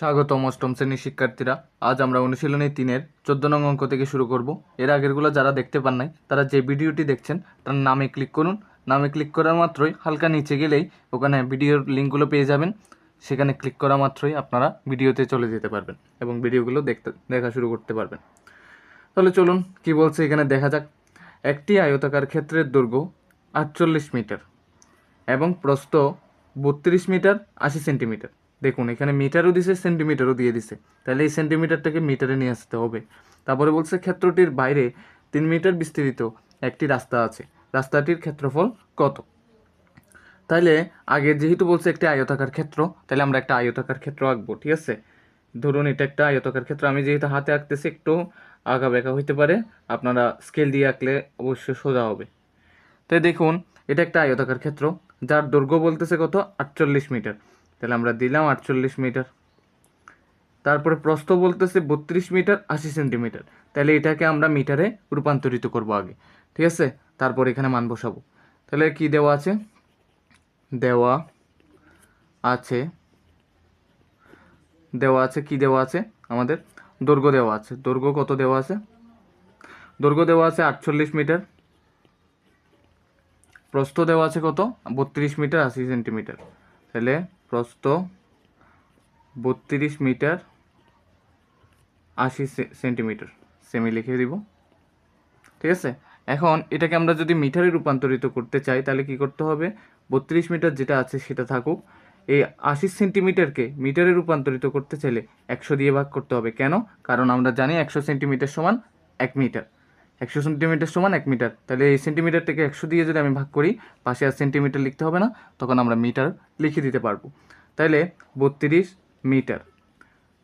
স্বাগতম অষ্টম শ্রেণির শিক্ষার্থীরা। আজ আমরা অনুশীলনী তিনের চোদ্দ নং অঙ্ক থেকে শুরু করব। এর আগেরগুলো যারা দেখতে পান নাই, তারা যে ভিডিওটি দেখছেন, তার নামে ক্লিক করুন। নামে ক্লিক করা মাত্রই হালকা নিচে গেলেই ওখানে ভিডিওর লিঙ্কগুলো পেয়ে যাবেন। সেখানে ক্লিক করা মাত্রই আপনারা ভিডিওতে চলে যেতে পারবেন এবং ভিডিওগুলো দেখতে, দেখা শুরু করতে পারবেন। তাহলে চলুন, কি বলছে এখানে দেখা যাক। একটি আয়তাকার ক্ষেত্রের দৈর্ঘ্য আটচল্লিশ মিটার এবং প্রস্থ বত্রিশ মিটার আশি সেন্টিমিটার। দেখুন, এখানে মিটারও দিছে, সেন্টিমিটারও দিয়ে দিছে। তাহলে এই সেন্টিমিটারটাকে মিটারে নিয়ে আসতে হবে। তারপরে বলছে ক্ষেত্রটির বাইরে তিন মিটার বিস্তৃত একটি রাস্তা আছে। রাস্তাটির ক্ষেত্রফল কত? তাহলে আগে যেহেতু বলছে একটি আয়তাকার ক্ষেত্র, তাহলে আমরা একটা আয়তাকার ক্ষেত্র আঁকবো, ঠিক আছে? ধরুন এটা একটা আয়তাকার ক্ষেত্র, আমি যেহেতু হাতে আঁকতেছি, একটু আঁকা বেঁকা হইতে পারে, আপনারা স্কেল দিয়ে আঁকলে অবশ্যই সোজা হবে। তাই দেখুন, এটা একটা আয়তাকার ক্ষেত্র, যার দৈর্ঘ্য বলতেছে কত? আটচল্লিশ মিটার। তাহলে আমরা দিলাম আটচল্লিশ মিটার। তারপরে প্রস্থ বলতেছে বত্রিশ মিটার, আশি সেন্টিমিটার। তাহলে এটাকে আমরা মিটারে রূপান্তরিত করব আগে, ঠিক আছে? তারপর এখানে মান বসাবো। তাহলে কি দেওয়া আছে? দেওয়া আছে দেওয়া আছে, কি দেওয়া আছে? আমাদের দৈর্ঘ্য দেওয়া আছে। দৈর্ঘ্য কত দেওয়া আছে? দৈর্ঘ্য দেওয়া আছে আটচল্লিশ মিটার। প্রস্থ দেওয়া আছে কত? বত্রিশ মিটার, আশি সেন্টিমিটার। তাহলে প্রস্থ বত্রিশ মিটার আশি সেন্টিমিটার। সেমি লিখে দিব। ঠিক আছে? এখন এটাকে আমরা যদি মিটারে রূপান্তরিত করতে চাই, তাহলে কি করতে হবে? বত্রিশ মিটার যেটা আছে সেটা থাকুক। এই আশি সেন্টিমিটারকে মিটারে রূপান্তরিত করতে চাইলে একশো দিয়ে ভাগ করতে হবে। কেন? কারণ আমরা জানি একশো সেন্টিমিটার সমান এক মিটার। একশো সেন্টিমিটার সমান এক মিটার তাহলে এই সেন্টিমিটারটাকে একশো দিয়ে যদি আমি ভাগ করি, পাশে আর সেন্টিমিটার লিখতে হবে না, তখন আমরা মিটার লিখে দিতে পারব। তাহলে বত্রিশ মিটার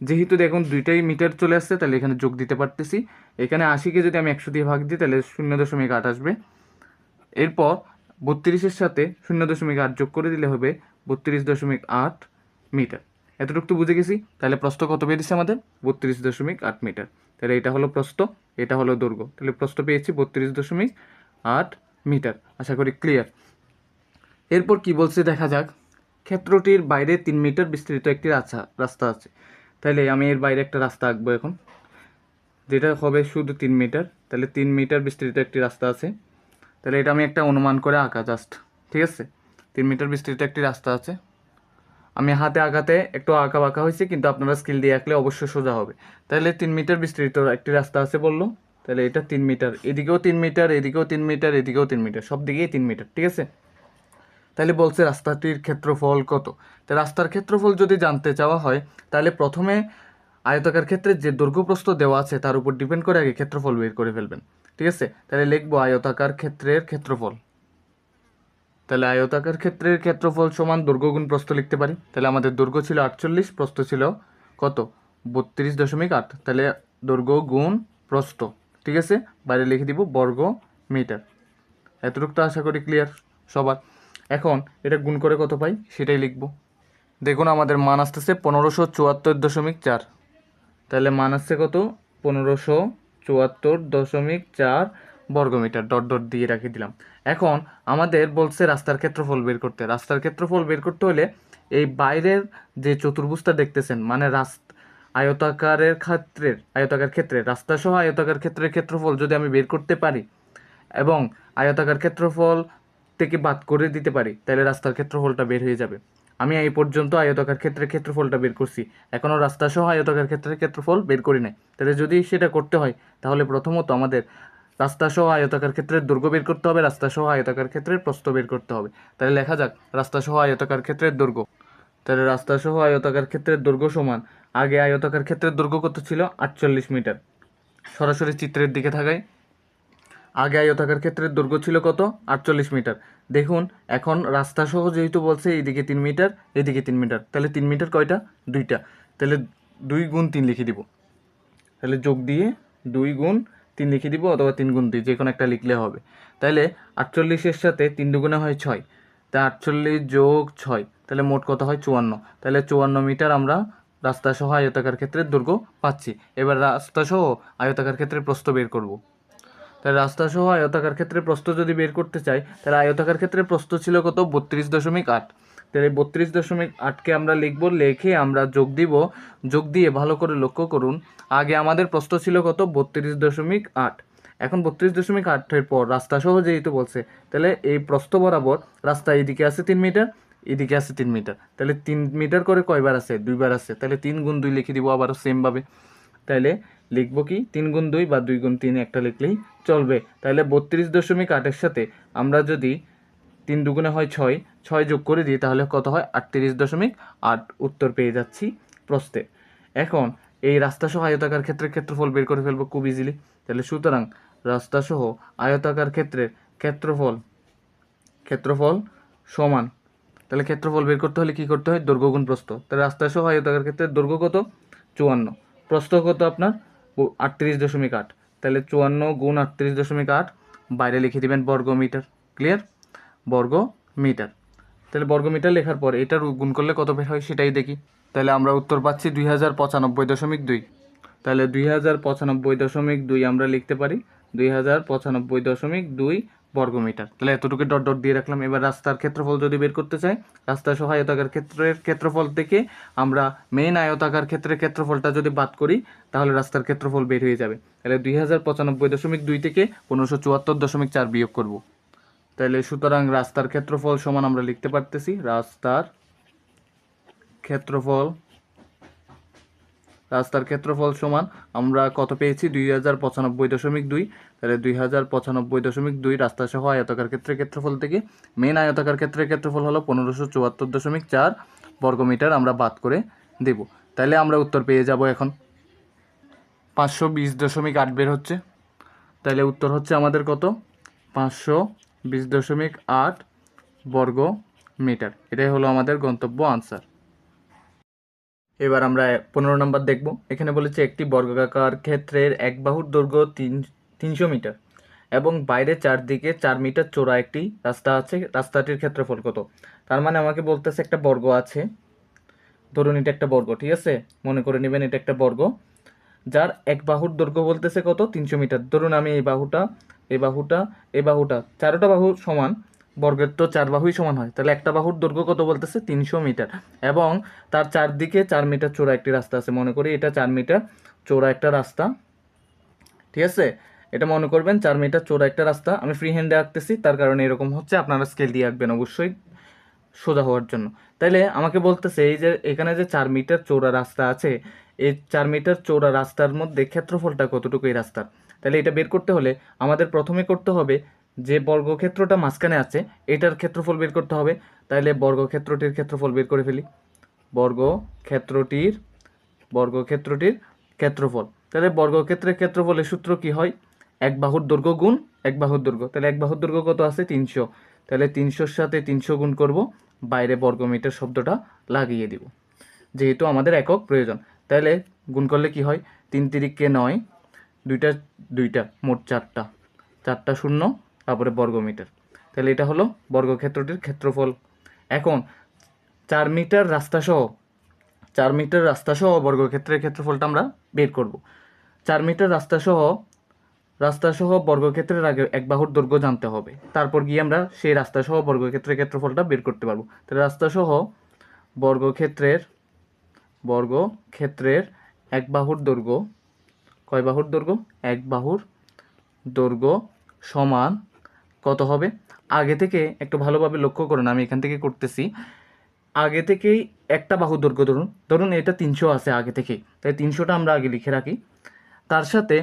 যেহেতু দেখুন দুইটাই মিটার চলে আসছে, তাহলে এখানে যোগ দিতে পারতেছি। এখানে আশিকে যদি আমি একশো দিয়ে ভাগ দিই, তাহলে শূন্য দশমিক আট আসবে। এরপর বত্রিশের সাথে শূন্য দশমিক আট যোগ করে দিলে হবে বত্রিশ দশমিক আট মিটার এতটুকু তো বুঝে গেছি। তাহলে প্রস্থ কত পেয়েছে আমাদের? বত্রিশ দশমিক আট মিটার। তাহলে এটা হলো প্রস্থ, এটা হলো দৈর্ঘ্য। তাহলে প্রস্থ পেয়েছি বত্রিশ দশমিক আট মিটার। আশা করি ক্লিয়ার এরপর কি বলছে দেখা যাক। ক্ষেত্রটির বাইরে তিন মিটার বিস্তৃত একটি রাস্তা রাস্তা আছে। তাহলে আমি এর বাইরে একটা রাস্তা আঁকবো এখন। যেটা হবে শুধু তিন মিটার। তাহলে তিন মিটার বিস্তৃত একটি রাস্তা আছে। তাহলে এটা আমি একটা অনুমান করে আঁকা জাস্ট ঠিক আছে? তিন মিটার বিস্তৃত একটি রাস্তা আছে। আমি হাতে আঁকাতে একটু আঁকা বাঁকা হয়েছে, কিন্তু আপনারা স্কিল দিয়ে আঁকলে অবশ্যই সোজা হবে। তাহলে তিন মিটার বিস্তৃত একটি রাস্তা আছে বলল। তাহলে এটা তিন মিটার, এদিকেও তিন মিটার, এদিকেও তিন মিটার, এদিকেও তিন মিটার, সব দিকেই তিন মিটার, ঠিক আছে? তাহলে বলছে রাস্তাটির ক্ষেত্রফল কত? তো রাস্তার ক্ষেত্রফল যদি জানতে চাওয়া হয়, তাহলে প্রথমে আয়তাকার ক্ষেত্রে যে দৈর্ঘ্যপ্রস্থ দেওয়া আছে, তার উপর ডিপেন্ড করে আগে ক্ষেত্রফল বের করে ফেলবেন, ঠিক আছে? তাহলে লিখব আয়তাকার ক্ষেত্রের ক্ষেত্রফল। তাহলে আয়তাকার ক্ষেত্রের ক্ষেত্রফল সমান দৈর্ঘ্য গুণ প্রস্থ লিখতে পারি। তাহলে আমাদের দৈর্ঘ্য ছিল আটচল্লিশ, প্রস্থ ছিল কত? বত্রিশ দশমিক আট। তাহলে দৈর্ঘ্য গুণ প্রস্থ, ঠিক আছে? বাইরে লিখে দিব বর্গ মিটার। এতটুকু তো আশা করি ক্লিয়ার সবার। এখন এটা গুণ করে কত পাই? সেটাই লিখব। দেখুন আমাদের মান আসতেছে পনেরোশো চুয়াত্তর দশমিক চার। তাহলে মান আসছে কত? পনেরোশো চুয়াত্তর দশমিক চার বর্গমিটার, ডট ডট দিয়ে রাখি দিলাম। এখন আমাদের বলছে রাস্তার ক্ষেত্রফল বের করতে। রাস্তার ক্ষেত্রফল বের করতে হলে এই বাইরের যে চতুর্ভুজটা দেখতেছেন মানে রাস্তা, আয়তাকারের ক্ষেত্রের, আয়তাকার ক্ষেত্রে রাস্তা সহ আয়তাকার ক্ষেত্রের ক্ষেত্রফল যদি আমি বের করতে পারি এবং আয়তাকার ক্ষেত্রফল থেকে বাদ করে দিতে পারি, তাহলে রাস্তার ক্ষেত্রফলটা বের হয়ে যাবে। আমি এই পর্যন্ত আয়তাকার ক্ষেত্রের ক্ষেত্রফলটা বের করছি। এখনও রাস্তা সহ আয়তাকার ক্ষেত্রের ক্ষেত্রফল বের করি নাই। তাহলে যদি সেটা করতে হয়, তাহলে প্রথমত আমাদের রাস্তা সহ আয়তাকার ক্ষেত্রের দৈর্ঘ্য বের করতে হবে রাস্তা সহ আয়তাকার ক্ষেত্রের প্রস্থ বের করতে হবে। তাহলে লেখা যাক রাস্তা সহ আয়তাকার ক্ষেত্রের দৈর্ঘ্য তাহলে রাস্তা সহ আয়তাকার ক্ষেত্রের দৈর্ঘ্য সমান, আগে আয়তাকার ক্ষেত্রের দৈর্ঘ্য কত ছিল? আটচল্লিশ মিটার। সরাসরি চিত্রের দিকে থাকায় আগে আয়তাকার ক্ষেত্রের দৈর্ঘ্য ছিল কত? আটচল্লিশ মিটার। দেখুন, এখন রাস্তা সহ যেহেতু বলছে, এইদিকে তিন মিটার এদিকে তিন মিটার। তাহলে তিন মিটার কয়টা? দুইটা। তাহলে দুই গুণ তিন লিখে দিব। তাহলে যোগ দিয়ে দুই গুণ তিন লিখে দিব অথবা তিন গুণ দুই যে কোনো একটা লিখলে হবে। তাহলে আটচল্লিশের সাথে তিন দুগুণে হয় ছয়। তা আটচল্লিশ যোগ ছয় তাহলে মোট কত হয় চুয়ান্ন। তাহলে চুয়ান্ন মিটার আমরা রাস্তা সহ আয়তাকার ক্ষেত্রের দৈর্ঘ্য পাচ্ছি। এবার রাস্তা সহ আয়তাকার ক্ষেত্রে প্রস্থ বের করব। তাহলে রাস্তা সহ আয়তাকার ক্ষেত্রে প্রস্থ যদি বের করতে চাই তাহলে আয়তাকার ক্ষেত্রে প্রস্থ ছিল কত? বত্রিশ দশমিক আট। তাহলে বত্রিশ দশমিক আটকে আমরা লিখব, লিখে আমরা যোগ দিব। যোগ দিয়ে ভালো করে লক্ষ্য করুন, আগে আমাদের প্রশ্ন ছিল কত? বত্রিশ দশমিক আট। এখন বত্রিশ দশমিক আটের পর রাস্তা সহ যেহেতু বলছে। তাহলে এই প্রস্থ বরাবর রাস্তা এদিকে আছে তিন মিটার, এদিকে আছে তিন মিটার। তাহলে তিন মিটার করে কয়বার আছে? দুইবার আছে। তাহলে তিন গুণ দুই লিখে দিব আবারও সেমভাবে তাহলে লিখব কি? তিন গুণ দুই বা দুই গুণ তিন একটা লিখলেই চলবে। তাহলে বত্রিশ দশমিক আটের সাথে আমরা যদি তিন দুগুণে হয় ছয় ছয় যোগ করে দিই, তাহলে কত হয়? আটত্রিশ দশমিক আট উত্তর পেয়ে যাচ্ছি প্রস্তে এখন, এই রাস্তা সহ আয়তাকার ক্ষেত্রের ক্ষেত্রফল বের করে ফেলব খুব ইজিলি তাহলে সুতরাং রাস্তা সহ আয়তাকার ক্ষেত্রের ক্ষেত্রফল ক্ষেত্রফল সমান। তাহলে ক্ষেত্রফল বের করতে হলে কি করতে হয়? দৈর্ঘ্য গুণ প্রস্থ। তাহলে রাস্তা সহ আয়তাকার ক্ষেত্রে দৈর্ঘ্য কত? চুয়ান্ন। প্রস্থ কত আপনার? আটত্রিশ দশমিক আট। তাহলে চুয়ান্ন গুণ আটত্রিশ দশমিক আট, বাইরে লিখে দিবেন বর্গ মিটার ক্লিয়ার বর্গ মিটার। তাহলে বর্গ মিটার লেখার পর এটার গুণ করলে কত বের হয় সেটাই দেখি। তাহলে আমরা উত্তর পাচ্ছি দুই হাজার পঁচানব্বই দশমিক দুই। তাহলে দুই হাজার পঁচানব্বই দশমিক দুই আমরা লিখতে পারি দুই হাজার পঁচানব্বই দশমিক দুই বর্গমিটার তাহলে এতটুকু ডট ডট দিয়ে রাখলাম। এবার রাস্তার ক্ষেত্রফল যদি বের করতে চাই রাস্তার সহায়তাকার ক্ষেত্রের ক্ষেত্রফল থেকে আমরা মেইন আয়তাকার ক্ষেত্রের ক্ষেত্রফলটা যদি বাদ করি, তাহলে রাস্তার ক্ষেত্রফল বের হয়ে যাবে। তাহলে দুই হাজার পঁচানব্বই দশমিক দুই থেকে পনেরোশো চুয়াত্তর দশমিক চার বিয়োগ করব। তাহলে সুতরাং রাস্তার ক্ষেত্রফল সমান আমরা লিখতে পারতেছি, রাস্তার ক্ষেত্রফল রাস্তার ক্ষেত্রফল সমান আমরা কত পেয়েছি? দুই হাজার পঁচানব্বই দশমিক দুই। তাহলে দুই হাজার পঁচানব্বই দশমিক দুই রাস্তা সহ আয়তাকার ক্ষেত্রের ক্ষেত্রফল থেকে মেন আয়তাকার ক্ষেত্রের ক্ষেত্রফল হলো পনেরোশো চুয়াত্তর দশমিক চার বর্গমিটার আমরা বাদ করে দেব। তাহলে আমরা উত্তর পেয়ে যাব এখন। পাঁচশো বিশ দশমিক আট বের হচ্ছে। তাহলে উত্তর হচ্ছে আমাদের কত? পাঁচশো বিশ দশমিক আট বর্গ মিটার। এটাই হলো আমাদের গন্তব্য আনসার এবার আমরা পনেরো নম্বর দেখব। এখানে বলেছে একটি বর্গাকার ক্ষেত্রের এক বাহুর দৈর্ঘ্য তিন, তিনশো মিটার এবং বাইরে চারদিকে চার মিটার চোরা একটি রাস্তা আছে। রাস্তাটির ক্ষেত্রফল কত? তার মানে আমাকে বলতেছে একটা বর্গ আছে। ধরুন এটা একটা বর্গ, ঠিক আছে? মনে করে নেবেন এটা একটা বর্গ। যার এক বাহুর দৈর্ঘ্য বলতেছে কত? তিনশো মিটার। ধরুন আমি এই বাহুটা এই বাহুটা এই বাহুটা, চারোটা বাহু সমান, বর্গের তো চার বাহুই সমান হয়, তাহলে একটা বাহুর দৈর্ঘ্য কত বলতেছে? তিনশো মিটার। এবং তার চারদিকে চার মিটার চোরা একটি রাস্তা আছে। মনে করি এটা চার মিটার চোরা একটা রাস্তা। ঠিক আছে? এটা মনে করবেন চার মিটার চোরা একটা রাস্তা। আমি ফ্রি হ্যান্ডে আঁকতেছি, তার কারণে এরকম হচ্ছে। আপনারা স্কেল দিয়ে আঁকবেন অবশ্যই সোজা হওয়ার জন্য। তাইলে আমাকে বলতেছে, এই যে এখানে যে চার মিটার চৌড়া রাস্তা আছে এই চার মিটার চৌড়া রাস্তার মধ্যে ক্ষেত্রফলটা কতটুকু এই রাস্তার? তাহলে এটা বের করতে হলে আমাদের প্রথমে করতে হবে যে বর্গক্ষেত্রটা মাঝখানে আছে, এটার ক্ষেত্রফল বের করতে হবে। তাহলে বর্গক্ষেত্রটির ক্ষেত্রফল বের করে ফেলি। বর্গক্ষেত্রটির বর্গক্ষেত্রটির ক্ষেত্রফল। তাহলে বর্গক্ষেত্রের ক্ষেত্রফলের সূত্র কি হয়? এক বাহুর দৈর্ঘ্য গুণ এক বাহুর দৈর্ঘ্য। তাহলে এক বাহুর দৈর্ঘ্য কত আছে? তিনশো। তাহলে তিনশোর সাথে তিনশো গুণ করব, বাইরে বর্গমিটার শব্দটা লাগিয়ে দিব। যেহেতু আমাদের একক প্রয়োজন। তাহলে গুণ করলে কি হয়? তিন তিরিককে নয়, দুইটা দুইটা, মোট চারটা। চারটা শূন্য, তারপরে বর্গমিটার। তাহলে এটা হলো বর্গক্ষেত্রটির ক্ষেত্রফল। এখন চার মিটার রাস্তা সহ চার মিটার রাস্তা সহ বর্গক্ষেত্রের ক্ষেত্রফলটা আমরা বের করব। চার মিটার রাস্তা সহ রাস্তা সহ বর্গক্ষেত্রের আগে এক বাহুর দৈর্ঘ্য জানতে হবে। তারপর গিয়ে আমরা সেই রাস্তা সহ বর্গক্ষেত্রের ক্ষেত্রফলটা বের করতে পারব। তাহলে রাস্তা সহ বর্গক্ষেত্রের বর্গক্ষেত্রের এক বাহুর দৈর্ঘ্য। কয় বাহুর দৈর্ঘ্য? এক বাহুর দৈর্ঘ্য সমান কত হবে? আগে থেকে একটু ভালোভাবে লক্ষ্য করুন, আমি এখান থেকে করতেছি। আগে থেকেই একটা বাহু দৈর্ঘ্য ধরুন। ধরুন এটা তিনশো আছে আগে থেকেই তাই তিনশোটা আমরা আগে লিখে রাখি। তার সাথে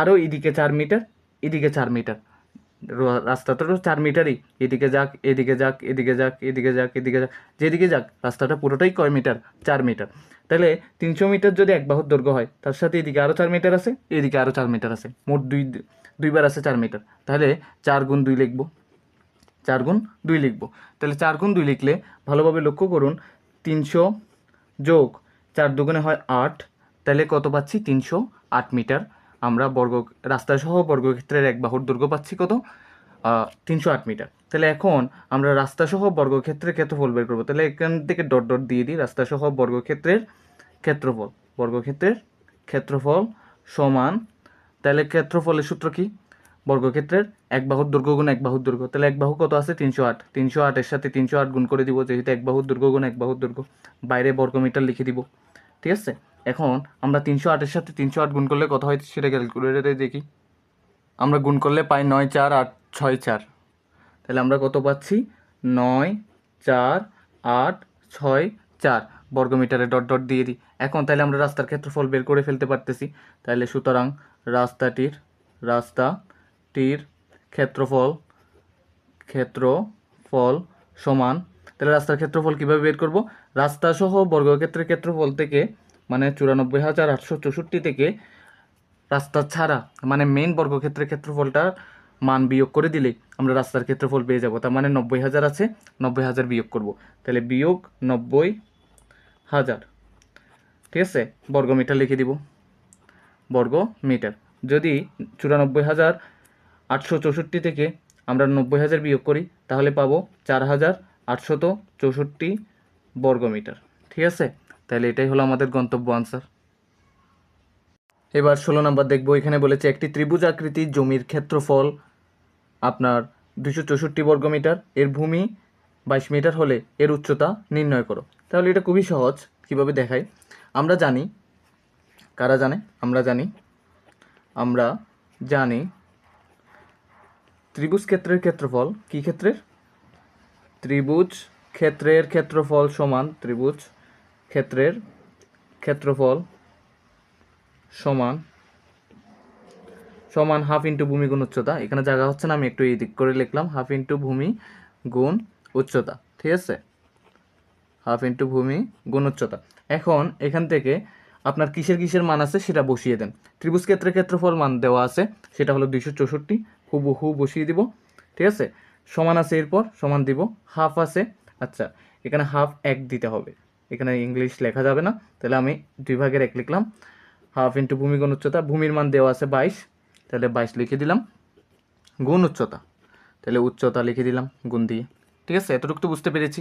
আরও এদিকে চার মিটার, এদিকে চার মিটার। রাস্তাটা তো চার মিটারই। এদিকে যাক এদিকে যাক এদিকে যাক এদিকে যাক এদিকে যাক, যেদিকে যাক, রাস্তাটা পুরোটাই কয় মিটার? চার মিটার। তাহলে তিনশো মিটার যদি এক বাহুর দৈর্ঘ্য হয়, তার সাথে এদিকে আরও চার মিটার আছে, এদিকে আরও চার মিটার আছে। মোট দুই, দুইবার আছে চার মিটার। তাহলে চার গুণ দুই লিখব। চার গুণ দুই লিখব। তাহলে চার গুণ দুই লিখলে ভালোভাবে লক্ষ্য করুন, তিনশো যোগ চার দুগুণে হয় আট, তাহলে কত পাচ্ছি? তিনশো আট মিটার। আমরা বর্গ রাস্তা সহ বর্গক্ষেত্রের এক বাহুর দৈর্ঘ্য পাচ্ছি কত? তিনশো আট মিটার। তাহলে এখন আমরা রাস্তা সহ বর্গক্ষেত্রের ক্ষেত্রফল বের করব। তাহলে এখান থেকে ডট ডট দিয়ে দিই রাস্তা সহ বর্গক্ষেত্রের ক্ষেত্রফল। বর্গক্ষেত্রের ক্ষেত্রফল সমান, তাহলে ক্ষেত্রফলের সূত্র কি? বর্গক্ষেত্রের এক বাহুর দৈর্ঘ্য গুণ এক বাহুর দৈর্ঘ্য তাহলে এক বাহু কত আছে? তিনশো আট। তিনশো আটের সাথে তিনশো আট গুণ করে দিব যেহেতু এক বাহুর দৈর্ঘ্য গুণ এক বাহুর দৈর্ঘ্য বাইরে বর্গমিটার লিখে দিব। ঠিক আছে? এখন আমরা তিনশো আটের সাথে তিনশো আট গুণ করলে কত হয় সেটা ক্যালকুলেটারে দেখি। আমরা গুণ করলে পাই নয় চার আট ছয় চার। তাহলে আমরা কত পাচ্ছি? নয় চার আট ছয় চার। বর্গমিটারে ডট ডট দিয়ে দিই। এখন তাহলে আমরা রাস্তার ক্ষেত্রফল বের করে ফেলতে পারতেছি। তাহলে সুতরাং রাস্তাটির রাস্তাটির ক্ষেত্রফল ক্ষেত্রফল সমান তাহলে রাস্তার ক্ষেত্রফল কীভাবে বের করব? রাস্তা সহ বর্গক্ষেত্রের ক্ষেত্রফল থেকে মানে চুরানব্বই হাজার আটশো চৌষট্টি থেকে রাস্তা ছাড়া মানে মেইন বর্গক্ষেত্রের ক্ষেত্রফলটার মান বিয়োগ করে দিলে আমরা রাস্তার ক্ষেত্রফল পেয়ে যাব। তার মানে নব্বই হাজার আছে, নব্বই হাজার বিয়োগ করব। তাহলে বিয়োগ নব্বই হাজার। ঠিক আছে? বর্গমিটার লিখে দিব। বর্গ মিটার যদি চুরানব্বই হাজার আটশো চৌষট্টি থেকে আমরা নব্বই হাজার বিয়োগ করি, তাহলে পাবো চার হাজার আটশত চৌষট্টি বর্গমিটার। ঠিক আছে? তাহলে এটাই হলো আমাদের গন্তব্য আনসার এবার ষোলো নম্বর দেখব। এখানে বলেছে, একটি ত্রিভুজ আকৃতির জমির ক্ষেত্রফল আপনার দুশো চৌষট্টি বর্গমিটার। এর ভূমি বাইশ মিটার হলে এর উচ্চতা নির্ণয় করো। তাহলে এটা খুবই সহজ, কীভাবে দেখাই? আমরা জানি, কারা জানে? আমরা জানি আমরা জানি ত্রিভুজ ক্ষেত্রের ক্ষেত্রফল কি ক্ষেত্রের? ত্রিভুজ ক্ষেত্রের ক্ষেত্রফল সমান ত্রিভুজ ক্ষেত্রের ক্ষেত্রফল সমান সমান হাফ ইন্টু ভূমি গুণ উচ্চতা। এখানে জায়গা হচ্ছে না, আমি একটু এই দিক করে লিখলাম, হাফ ইন্টু ভূমি গুণ উচ্চতা, ঠিক আছে? হাফ ইন্টু ভূমি গুণ উচ্চতা। এখন এখান থেকে আপনার কিসের কিসের মান আছে সেটা বসিয়ে দেন। ত্রিভুজ ক্ষেত্রের ক্ষেত্রফল মান দেওয়া আছে, সেটা হলো দুইশো চৌষট্টি, হুবহু বসিয়ে দিব, ঠিক আছে? সমান আছে এরপর, সমান দিব হাফ আছে। আচ্ছা এখানে হাফ এক দিতে হবে। এখানে ইংলিশ লেখা যাবে না। তাহলে আমি দুই ভাগের এক লিখলাম। হাফ ইন্টু ভূমি গুণ উচ্চতা, ভূমির মান দেওয়া আছে বাইশ। তাহলে বাইশ লিখে দিলাম। গুণ উচ্চতা। তাহলে উচ্চতা লিখে দিলাম, গুণ দিয়ে। ঠিক আছে? এতটুকু তো বুঝতে পেরেছি।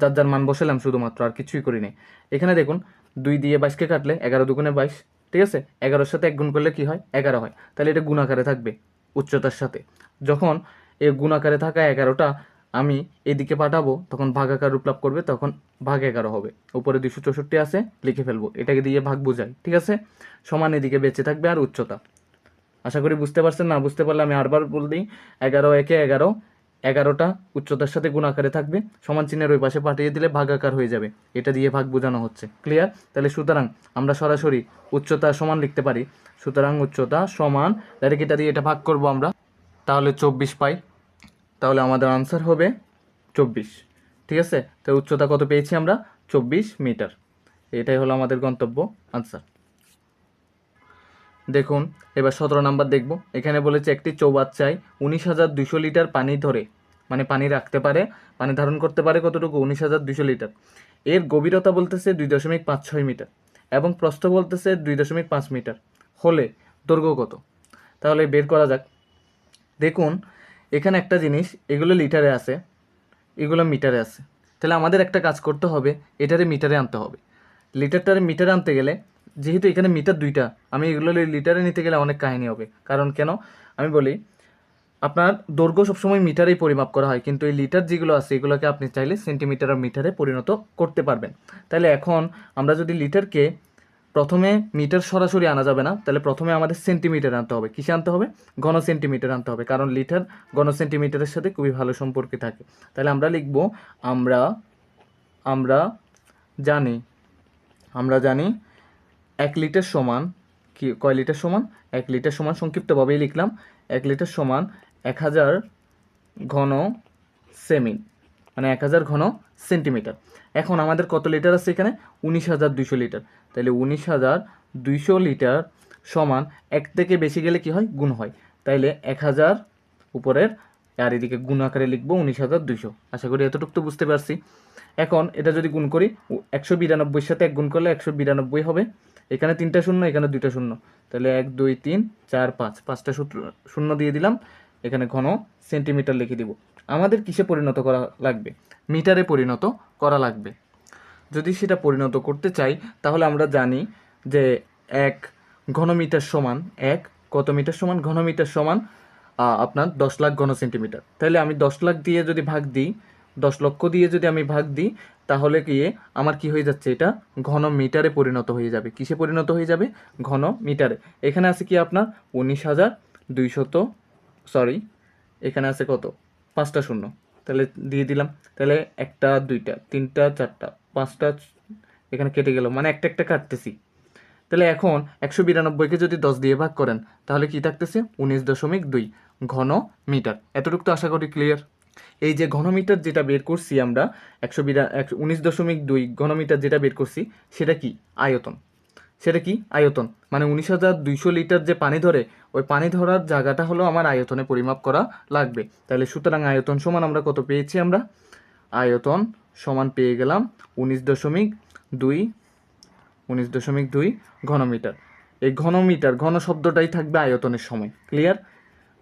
যার যার মান বসালাম শুধুমাত্র, আর কিছুই করি নাই এখানে দেখুন, দুই দিয়ে বাইশকে কাটলে এগারো দুগুণে বাইশ। ঠিক আছে? এগারোর সাথে এক গুণ করলে কি হয়? এগারো হয়। তাহলে এটা গুণ আকারে থাকবে উচ্চতার সাথে। যখন এই গুণ আকারে থাকা এগারোটা আমি এদিকে পাঠাবো, তখন ভাগ আকার রূপ লাভ করবে, তখন ভাগ এগারো হবে। উপরে দুশো চৌষট্টি আছে, লিখে ফেলব। এটাকে দিয়ে ভাগ বোঝাই, ঠিক আছে? সমান এদিকে বেঁচে থাকবে আর উচ্চতা। আশা করি বুঝতে পারছেন? না বুঝতে পারলে আমি আরবার বল দিই, এগারো একে এগারো, এগারোটা উচ্চতার সাথে গুণ আকারে থাকবে, সমান চিহ্নের ওই পাশে পাঠিয়ে দিলে ভাগ আকার হয়ে যাবে। এটা দিয়ে ভাগ বোঝানো হচ্ছে। ক্লিয়ার তাহলে সুতরাং আমরা সরাসরি উচ্চতা সমান লিখতে পারি। সুতরাং উচ্চতা সমান ডাইরেক্ট এটা দিয়ে এটা ভাগ করব আমরা? তাহলে চব্বিশ পাই। তাহলে আমাদের আনসার হবে চব্বিশ। ঠিক আছে? তো উচ্চতা কত পেয়েছি আমরা? চব্বিশ মিটার। এটাই হলো আমাদের গন্তব্য আনসার দেখুন, এবার সতেরো নাম্বার দেখব। এখানে বলেছে একটি চৌবাচ্চায় উনিশ হাজার দুশো লিটার পানি ধরে মানে পানি রাখতে পারে, পানি ধারণ করতে পারে কতটুকু? উনিশ হাজার দুশো লিটার। এর গভীরতা বলতেছে দুই দশমিক পাঁচ ছয় মিটার এবং প্রস্থ বলতেছে দুই দশমিক পাঁচ মিটার। হলে দৈর্ঘ্য কত? তাহলে বের করা যাক। দেখুন এখানে একটা জিনিস, এগুলো লিটারে আছে, এগুলো মিটারে আছে। তাহলে আমাদের একটা কাজ করতে হবে, এটারে মিটারে আনতে হবে। লিটারটারে মিটারে আনতে গেলে, যেহেতু এখানে মিটার দুইটা, আমি এগুলো লিটারে নিতে গেলে অনেক কাহিনী হবে। কারণ কেন? আমি বলি, আপনার দৈর্ঘ্য সবসময় মিটারেই পরিমাপ করা হয়, কিন্তু এই লিটার যেগুলো আছে, এগুলোকে আপনি চাইলে সেন্টিমিটার আর মিটারে পরিণত করতে পারবেন। তাহলে এখন আমরা যদি লিটারকে প্রথমে মিটার সরাসরি আনা যাবে না, তাহলে প্রথমে আমাদের সেন্টিমিটার আনতে হবে। কিসে আনতে হবে? ঘন সেন্টিমিটার আনতে হবে, কারণ লিটার ঘন সেন্টিমিটারের সাথে খুবই ভালো সম্পর্কে থাকে। তাহলে আমরা লিখব, আমরা আমরা জানি আমরা জানি এক লিটার সমান কি, কয় লিটার সমান? এক লিটার সমান সংক্ষিপ্তভাবেই লিখলাম। এক লিটার সমান এক হাজার ঘন সেমি। মানে এক হাজার ঘন সেন্টিমিটার এখন আমাদের কত লিটার আছে এখানে? উনিশ হাজার দুইশো লিটার তাহলে উনিশ হাজার দুইশো লিটার সমান এক থেকে বেশি গেলে কি হয়? গুণ হয়। তাইলে এক হাজার উপরের, আর এদিকে গুণ আকারে লিখব উনিশ হাজার দুইশো। আশা করি এতটুকু তো বুঝতে পারছি। এখন এটা যদি গুণ করি একশো বিরানব্বইয়ের সাথে এক গুণ করলে একশো বিরানব্বই হবে। এখানে তিনটা শূন্য, এখানে দুইটা শূন্য। তাহলে এক, দুই, তিন, চার, পাঁচ। পাঁচটা সূত্র, শূন্য দিয়ে দিলাম। এখানে ঘন সেন্টিমিটার লিখে দিব। আমাদের কিসে পরিণত করা লাগবে? মিটারে পরিণত করা লাগবে। যদি সেটা পরিণত করতে চাই, তাহলে আমরা জানি যে এক ঘনমিটার সমান এক, কত মিটার সমান? ঘনমিটার সমান আপনার দশ লাখ ঘন সেন্টিমিটার। তাহলে আমি দশ লাখ দিয়ে যদি ভাগ দিই, দশ লক্ষ দিয়ে যদি আমি ভাগ দিই, তাহলে গিয়ে আমার কি হয়ে যাচ্ছে এটা? ঘন মিটারে পরিণত হয়ে যাবে। কিসে পরিণত হয়ে যাবে? ঘন মিটারে এখানে আছে কি আপনার? উনিশ হাজার দুইশত সরি, এখানে আছে কত? পাঁচটা শূন্য। তাহলে দিয়ে দিলাম। তাহলে একটা, দুইটা, তিনটা, চারটা, পাঁচটা, এখানে কেটে গেল। মানে একটা একটা কাটতেছি। তাহলে এখন একশো বিরানব্বইকে যদি দশ দিয়ে ভাগ করেন, তাহলে কি থাকতেছে? উনিশ দশমিক দুই ঘন মিটার এতটুকু তো আশা করি ক্লিয়ার এই যে ঘনমিটার যেটা বের করছি আমরা, একশো বিরা উনিশ দশমিক দুই ঘনমিটার যেটা বের করছি, সেটা কি? আয়তন। সেটা কি? আয়তন। মানে উনিশ হাজার দুইশো লিটার যে পানি ধরে, ওই পানি ধরার জায়গাটা হলো আমার আয়তনে পরিমাপ করা লাগবে। তাহলে সুতরাং আয়তন সমান আমরা কত পেয়েছি আমরা? আয়তন সমান পেয়ে গেলাম উনিশ দশমিক দুই, উনিশ দশমিক দুই ঘনমিটার। এই ঘনমিটার, ঘন শব্দটাই থাকবে আয়তনের সময়। ক্লিয়ার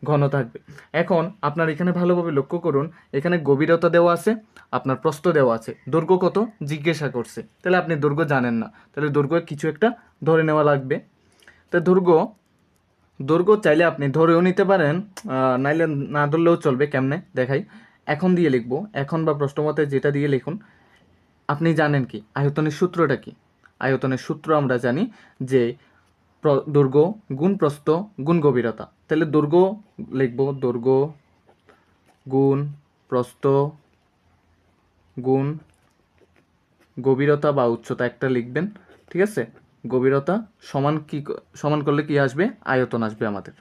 ঘন থাকবে। এখন আপনার এখানে ভালোভাবে লক্ষ্য করুন, এখানে গভীরতা দেওয়া আছে, আপনার প্রস্থ দেওয়া আছে। দৈর্ঘ্য কত? জিজ্ঞাসা করছে। তাহলে আপনি দৈর্ঘ্য জানেন না। তাহলে দৈর্ঘ্য কিছু একটা ধরে নেওয়া লাগবে। তো দৈর্ঘ্য দৈর্ঘ্য চাইলে আপনি ধরেও নিতে পারেন নাইলে না ধরলেও চলবে, কেমনে? দেখাই। এখন দিয়ে লিখব। এখন বা প্রশ্নমতে যেটা দিয়ে লিখুন, আপনি জানেন কি? আয়তনের সূত্রটা কি? আয়তনের সূত্র আমরা জানি যে দৈর্ঘ্য গুণ প্রস্থ, গুণ গভীরতা। তাহলে দৈর্ঘ্য লিখব দৈর্ঘ্য গুণ প্রস্থ, গুণ গভীরতা বা উচ্চতা একটা লিখবেন, ঠিক আছে? গভীরতা সমান কি সমান করলে কি আসবে? আয়তন আসবে আমাদের।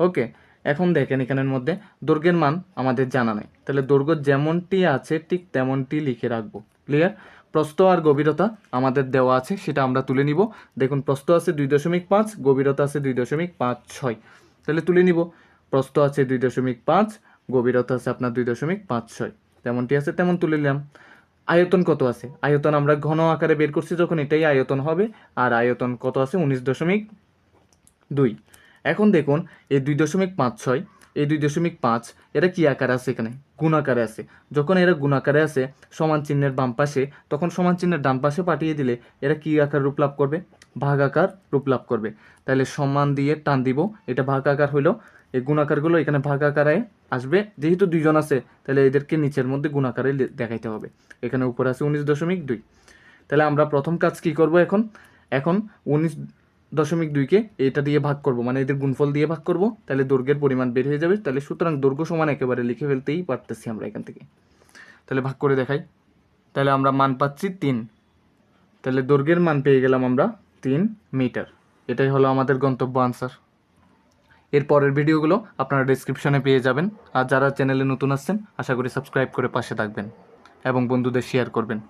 ওকে, এখন দেখেন এখানের মধ্যে দৈর্ঘ্যের মান আমাদের জানা নেই। তাহলে দৈর্ঘ্য যেমনটি আছে ঠিক তেমনটি লিখে রাখব। ক্লিয়ার? প্রস্থ আর গভীরতা আমাদের দেওয়া আছে, সেটা আমরা তুলে নিব। দেখুন, প্রস্থ আছে দুই দশমিক পাঁচ, গভীরতা আছে দুই দশমিক পাঁচ ছয়। তাহলে তুলে নিব, প্রস্থ আছে দুই দশমিক পাঁচ, গভীরতা আছে আপনার দুই দশমিক পাঁচ ছয়। তেমনটি আছে তেমন তুলে নিলাম। আয়তন কত আছে? আয়তন আমরা ঘন আকারে বের করছি যখন এটাই আয়তন হবে, আর আয়তন কত আছে? উনিশ দশমিক দুই। এখন দেখুন, এই দুই দশমিক পাঁচ ছয় এই দুই দশমিক পাঁচ, এরা কী আকারে আছে এখানে? গুণ আকারে আছে। যখন এরা গুণ আকারে আছে, সমান চিহ্নের বাম পাশে, তখন সমান চিহ্নের ডান পাশে পাঠিয়ে দিলে এরা কী আকার রূপ লাভ করবে? ভাগ আকার রূপ লাভ করবে। তাহলে সমান দিয়ে টান দিব, এটা ভাগ আকার হইল, এই গুণাকারগুলো এখানে ভাগ আকারে আসবে। যেহেতু দুইজন আছে, তাহলে এদেরকে নিচের মধ্যে গুণাকারে দেখাইতে হবে। এখানে উপরে আছে উনিশ দশমিক দুই। তাহলে আমরা প্রথম কাজ কি করব এখন? এখন উনিশ দশমিক দুইকে এটা দিয়ে ভাগ করব মানে এদের গুণফল দিয়ে ভাগ করব, তাহলে দৈর্ঘ্যের পরিমাণ বের হয়ে যাবে, তাহলে সুতরাং দৈর্ঘ্য সমান একেবারে লিখে ফেলতেই পারতেছি আমরা এখান থেকে। তাহলে ভাগ করে দেখাই, তাহলে আমরা মান পাচ্ছি তিন, তাহলে দৈর্ঘ্যের মান পেয়ে গেলাম আমরা তিন মিটার, এটাই হলো আমাদের গন্তব্য আনসার এর পরের ভিডিওগুলো আপনারা ডিসক্রিপশনে পেয়ে যাবেন, আর যারা চ্যানেলে নতুন আসছেন, আশা করি সাবস্ক্রাইব করে পাশে থাকবেন, এবং বন্ধুদের শেয়ার করবেন।